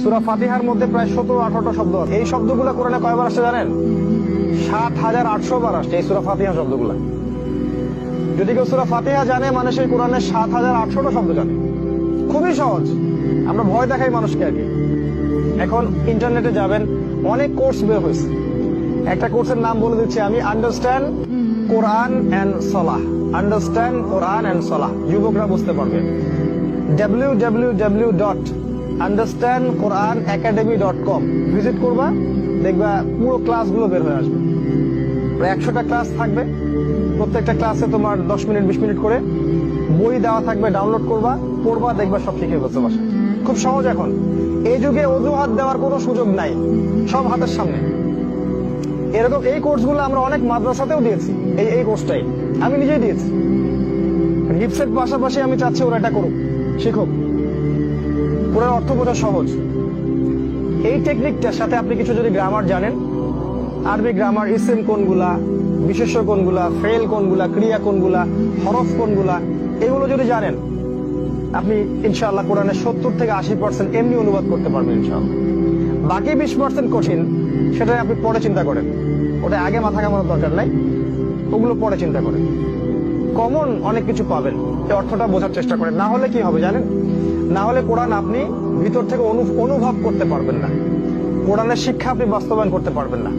সুরা ফাতিহার মধ্যে প্রায় সতেরো, আঠারোটা শব্দ আছে। এই শব্দগুলো কোরআনে কয়বার আসছে জানেন? সাত হাজার আটশো বার আসছে এই সুরা ফাতিহা শব্দগুলো। যদি কেউ সুরা ফাতিহা জানে মানে সেই কোরআনের সাত হাজার আটশোটা শব্দ জানে। খুবই সহজ। আমরা ভয় দেখাই মানুষকে আর এখন ইন্টারনেটে যাবেন, অনেক কোর্স বের হয়েছে। একটা কোর্সের নাম বলে দিচ্ছি আমি understand Quran and Salah understand Quran and Salah যুবকরা বুঝতে পারবে। W W W dot understand Quran academy dot com visit করবা, দেখবা পুরো ক্লাসগুলো বের হয়ে আসবে। প্রায় একশোটা ক্লাস থাকবে। প্রত্যেকটা ক্লাসে তোমার দশ মিনিট, বিশ মিনিট করে বই দেওয়া থাকবে ডাউনলোড করবা, পড়বা, দেখবা, সব শিখে ফেলতে পারছ খুব সহজ এখন। এই যুগে অজুহাত দেওয়ার কোনো সুযোগ নাই। সব হাতের সামনে। এরকম এই কোর্সগুলো আমরা অনেক মাদ্রাসাতেও দিয়েছি। এই এই কোর্সটাই আমি নিজেই দিয়েছি। গিফটের পাশাপাশি আমি চাচ্ছি ওরা এটা করুক, শিখুক। পুরো অর্থ বোঝা সহজ। এই টেকনিকটার সাথে আপনি কিছু যদি গ্রামার জানেন, আরবি গ্রামার ইসেম কোনগুলা, বিশেষ্য কোনগুলা ফেল কোনগুলা, ক্রিয়া কোনগুলা, হরফ কোনগুলা, এগুলো যদি জানেন, আপনি ইনশাআল্লাহ কোরআনের সত্তর থেকে আশি পার্সেন্ট এমনি অনুবাদ করতে পারবেন ইনশাআল্লাহ। বাকি বিশ পার্সেন্ট কঠিন সেটা আপনি পরে চিন্তা করেন। ওটা আগে মাথা কামানোর দরকার নাই, ওগুলো পরে চিন্তা করেন। কমন অনেক কিছু পাবেন, এই অর্থটা বোঝার চেষ্টা করেন। না হলে কি হবে জানেন? না হলে কোরআন আপনি ভিতর থেকে অনু- অনুভব করতে পারবেন না। কোরআনের শিক্ষা আপনি বাস্তবায়ন করতে পারবেন না।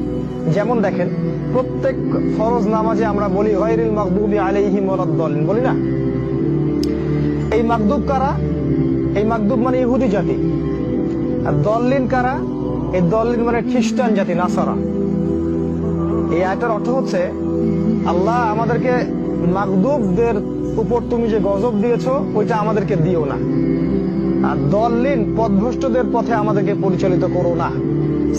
যেমন দেখেন, প্রত্যেক ফরজ নামাজে আমরা বলি, গায়রিল মাগদুবি আলাইহিম ওয়ালাদ-দাল্লিন বলি না? এই মাগদুব কারা? এই মাগদুব মানে ইহুদি জাতি। আর দল্লিন কারা? এই দল্লিন মানে খ্রিস্টান জাতি, নাসারা। এই আয়টার অর্থ হচ্ছে, আল্লাহ আমাদেরকে মাগদুবদের উপর তুমি যে গজব দিয়েছ, ওইটা আমাদেরকে দিও না। আর দল্লিন পথভ্রষ্টদের পথে আমাদেরকে পরিচালিত করো না।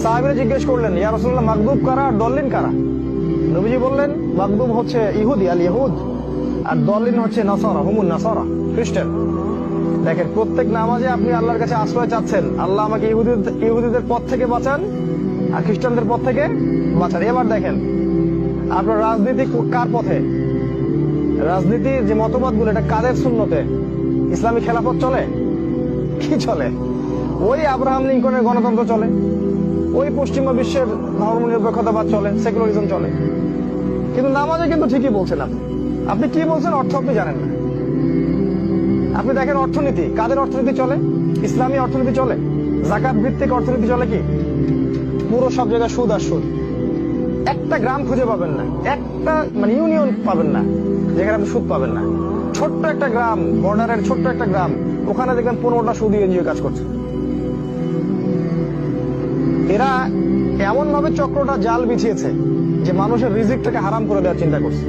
সাহেবের জিজ্ঞেস করলেন, ইয়া রসুল্লাহ মাগদুব কারা আর দল্লিন কারা? নবীজি বললেন, মাগদুব হচ্ছে ইহুদি, আল ইহুদ, আর দল্লিন হচ্ছে নাসারা, হুমুন নাসারা, খ্রিস্টান। দেখেন, প্রত্যেক নামাজে আপনি আল্লাহর কাছে আশ্রয় চাচ্ছেন। আল্লাহ আমাকে ইহুদি, ইহুদিদের পথ থেকে বাঁচান, আর খ্রিস্টানদের পথ থেকে বাঁচান। এবার দেখেন, আপনার রাজনীতি কার পথে? রাজনীতির যে মতবাদগুলো, এটা কাদের শূন্যতে? ইসলামী খেলাফত চলে? কি চলে? ওই আব্রাহাম লিঙ্কনের গণতন্ত্র চলে। ওই পশ্চিমা বিশ্বের ধর্ম নিরপেক্ষতাবাদ চলে, সেকুলারিজম চলে। কিন্তু নামাজে কিন্তু ঠিকই বলছেন আপনি। আপনি কি বলছেন অর্থ আপনি জানেন না। আপনি দেখেন অর্থনীতি, কাদের অর্থনীতি চলে? ইসলামী অর্থনীতি চলে? জাকাত ভিত্তিক অর্থনীতি চলে কি? পুরো সব জায়গায় সুদ আর সুদ। একটা গ্রাম খুঁজে পাবেন না। একটা মানে ইউনিয়ন পাবেন না। যেখানে আপনি সুদ পাবেন না। ছোট্ট একটা গ্রাম বর্ডারের ছোট্ট একটা গ্রাম, ওখানে দেখবেন পনেরোটা সুদ এনজিও কাজ করছে। এরা এমন ভাবে চক্রটা জাল বিছিয়েছে যে মানুষের রিজিকটাকে হারাম করে দেওয়ার চিন্তা করছে।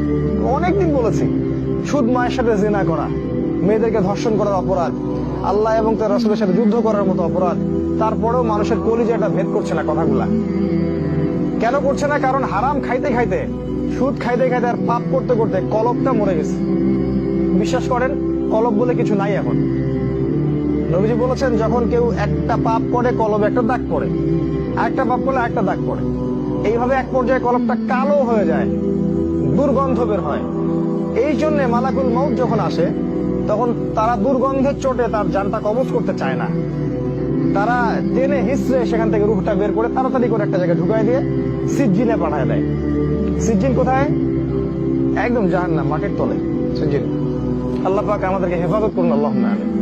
অনেকদিন বলেছি, সুদ মায়ের সাথে জেনা করা, মেয়েদেরকে ধর্ষণ করার অপরাধ, আল্লাহ এবং তার রসুলের সাথে যুদ্ধ করার মতো অপরাধ, তারপরেও মানুষের কলিজাটা ভেদ করছে না কথাগুলা। কেন করছে না? কারণ হারাম খাইতে খাইতে সুদ খাইতে খাইতে আর পাপ করতে করতে কলবটা মরে গেছে। বিশ্বাস করেন কলব বলে কিছু নাই এখন। নবীজি বলেছেন, যখন কেউ একটা পাপ করে কলবে একটা দাগ পড়ে। আরেকটা পাপ করলে একটা দাগ পড়ে। এইভাবে এক পর্যায়ে কলবটা কালো হয়ে যায়, দুর্গন্ধ বের হয়। এই জন্য মালাকুল মৌত যখন আসে, তখন তারা দুর্গন্ধের চোটে তার জানটা কবজ করতে চায় না। তারা টেনে হিসড়ে সেখান থেকে রুহটা বের করে তাড়াতাড়ি করে একটা জায়গায় ঢুকাই দিয়ে সিজিনে পাঠায় দেয়। সিজিন কোথায়? একদম জাহান না মাটির তলে। সিজিন আল্লাহ পাক আমাদেরকে হেফাজত করুন আল্লাহ আমিন।